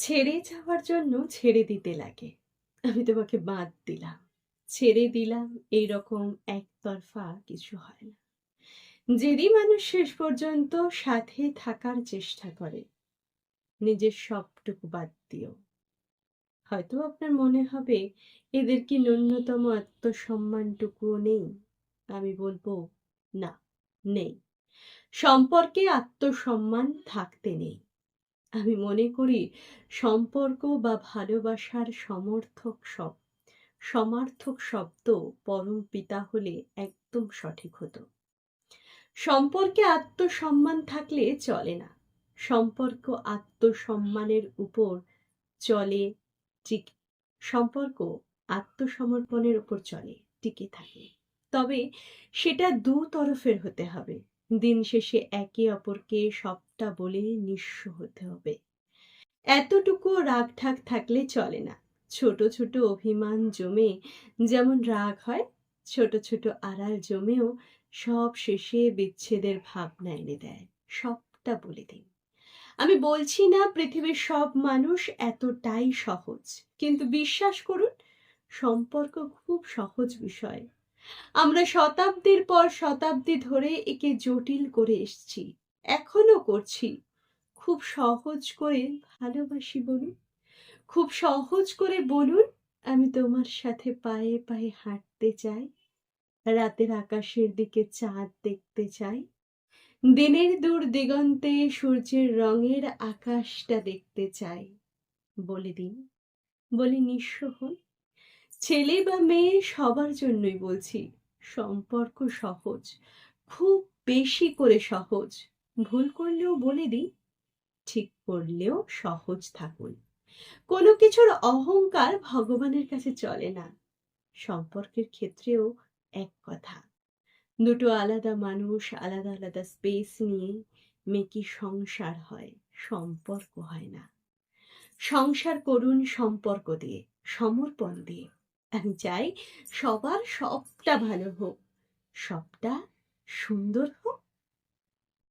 ছেড়ে যাওয়ার জন্য ছেড়ে দিতে লাগে। আমি তোমাকে বাদ দিলাম। ছেড়ে দিলাম এইরকম একতরফা কিছু হয় না। যেদি মানুষ শেষ পর্যন্ত সাথে থাকার চেষ্টা করে, নিজের সবটুকু বাদ দিও হয়তো আপনার মনে হবে, এদের কি ন্যূনতম আত্মসম্মানটুকুও নেই? আমি বলব, না, নেই। সম্পর্কে আত্মসম্মান থাকতে নেই। আমি মনে করি সম্পর্ক বা ভালোবাসার সমর্থক সব। সমার্থক শব্দ পরম পিতা হলে একদম সঠিক হতো। সম্পর্কে আত্মসম্মান থাকলে চলে না। সম্পর্ক আত্মসম্মানের উপর চলে সম্পর্ক আত্মসমর্পণের উপর চলে, টিকে থাকে। তবে সেটা দু তরফের হতে হবে। দিন শেষে একে অপরকে সবটা বলে নিঃস্ব হতে হবে। এতটুকু রাগ ঠাক থাকলে চলে না। ছোট ছোট অভিমান জমে যেমন রাগ হয়, ছোট ছোট আড়াল জমেও সব শেষে বিচ্ছেদের ভাবনা এনে দেয়। সবটা বলে দিন। আমি বলছি না পৃথিবীর সব মানুষ এতটাই সহজ, কিন্তু বিশ্বাস করুন, সম্পর্ক খুব সহজ বিষয়। আমরা শতাব্দীর পর শতাব্দী ধরে একে জটিল করে এসছি। এখনও করছি। খুব সহজ করে ভালোবাসি বলুন। খুব সহজ করে বলুন, আমি তোমার সাথে পায়ে পায়ে হাঁটতে চাই, রাতের আকাশের দিকে চাঁদ দেখতে চাই, দিনের দূর দিগন্তে সূর্যের রঙের আকাশটা দেখতে চাই, বলে দিন, বলে নিঃস্ব হন। ছেলে বা মেয়ে সবার জন্যই বলছি, সম্পর্ক সহজ, খুব বেশি করে সহজ। ভুল করলেও বলে দিই, ঠিক করলেও সহজ থাকুন। কোনো কিছুর অহংকার ভগবানের কাছে চলে না। সম্পর্কের ক্ষেত্রেও এক কথা, দুটো আলাদা মানুষ, আলাদা আলাদা স্পেস নিয়ে মেকি সংসার হয়, সম্পর্ক হয় না। সংসার করুন সম্পর্ক দিয়ে, সমর্পণ দিয়ে। আমি চাই সবার সবটা ভালো হোক সবটা সুন্দর হোক।